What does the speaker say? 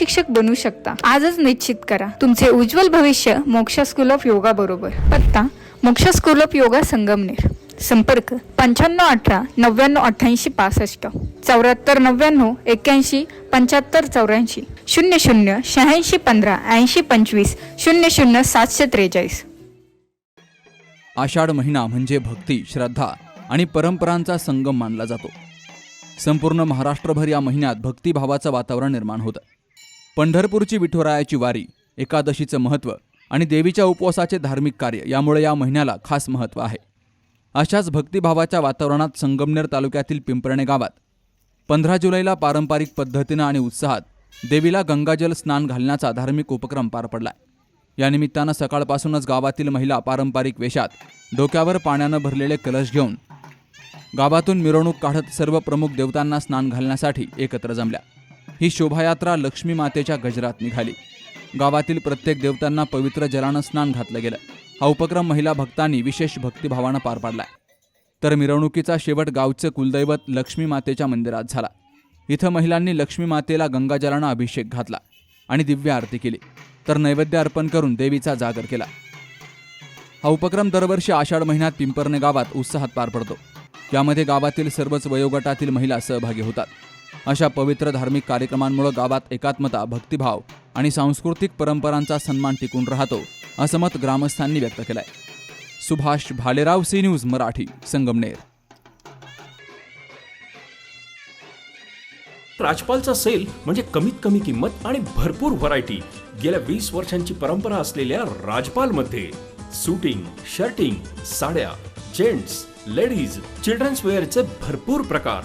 शिक्षक बनू शकता. आजच निश्चित करा. तुमचे उज्ज्वल भविष्य मोक्ष स्कूल ऑफ योगा बरोबर. पत्ता मोक्ष स्कूल ऑफ योगा संगमनेर. संपर्क पंच्याण्णव अठरा नव्याण्णव अठ्ठ्याऐंशी पासष्ट. चौऱ्याहत्तर नव्याण्णव एक्क्याऐंशी पंच्याहत्तर चौऱ्याऐंशी. शून्य शून्य शहाऐंशी पंधरा ऐंशी पंचवीस. शून्य शून्य सातशे त्रेचाळीस. आषाढ महिना म्हणजे भक्ती श्रद्धा आणि परंपरांचा संगम मानला जातो. संपूर्ण महाराष्ट्रभर या महिन्यात भक्तिभावाचं वातावरण निर्माण होतं. पंढरपूरची विठुरायाची वारी एकादशीचं महत्त्व आणि देवीच्या उपवासाचे धार्मिक कार्य यामुळे या महिन्याला खास महत्त्व आहे. अशाच भक्तिभावाच्या वातावरणात संगमनेर तालुक्यातील पिंपरणे गावात पंधरा जुलैला पारंपरिक पद्धतीनं आणि उत्साहात देवीला गंगाजल स्नान घालण्याचा धार्मिक उपक्रम पार पडलाय. या निमित्तानं सकाळपासूनच गावातील महिला पारंपरिक वेशात डोक्यावर पाण्यानं भरलेले कलश घेऊन गावातून मिरवणूक काढत सर्व प्रमुख देवतांना स्नान घालण्यासाठी एकत्र जमल्या. ही शोभायात्रा लक्ष्मी मातेच्या गजरात निघाली. गावातील प्रत्येक देवतांना पवित्र जलानं स्नान घातलं गेलं. हा उपक्रम महिला भक्तांनी विशेष भक्तिभावानं पार पाडला. तर मिरवणुकीचा शेवट गावचं कुलदैवत लक्ष्मी मातेच्या मंदिरात झाला. इथं महिलांनी लक्ष्मी मातेला गंगाजलानं अभिषेक घातला आणि दिव्य आरती केली. तर नैवेद्य अर्पण करून देवीचा जागर केला. हा उपक्रम दरवर्षी आषाढ महिन्यात पिंपरणे गावात उत्साहात पार पडतो. यामध्ये गावातील सर्वच वयोगटातील महिला सहभागी होतात. अशा पवित्र धार्मिक कार्यक्रमांमुळे गावात एकात्मता भक्तिभाव आणि सांस्कृतिक परंपरांचा सन्मान टिकून राहतो असं मत ग्रामस्थांनी व्यक्त केलंय. Subhash Bhalerao C news Marathi Sangamner. राजपालचा sale म्हणजे कमीत कमी किंमत आणि भरपूर व्हरायटी. गेल्या वीस वर्षांची परंपरा असलेल्या राजपाल मध्ये सुटिंग शर्टिंग साड्या जेंट्स लेडीज चिल्ड्रन्स वेअरचे भरपूर प्रकार.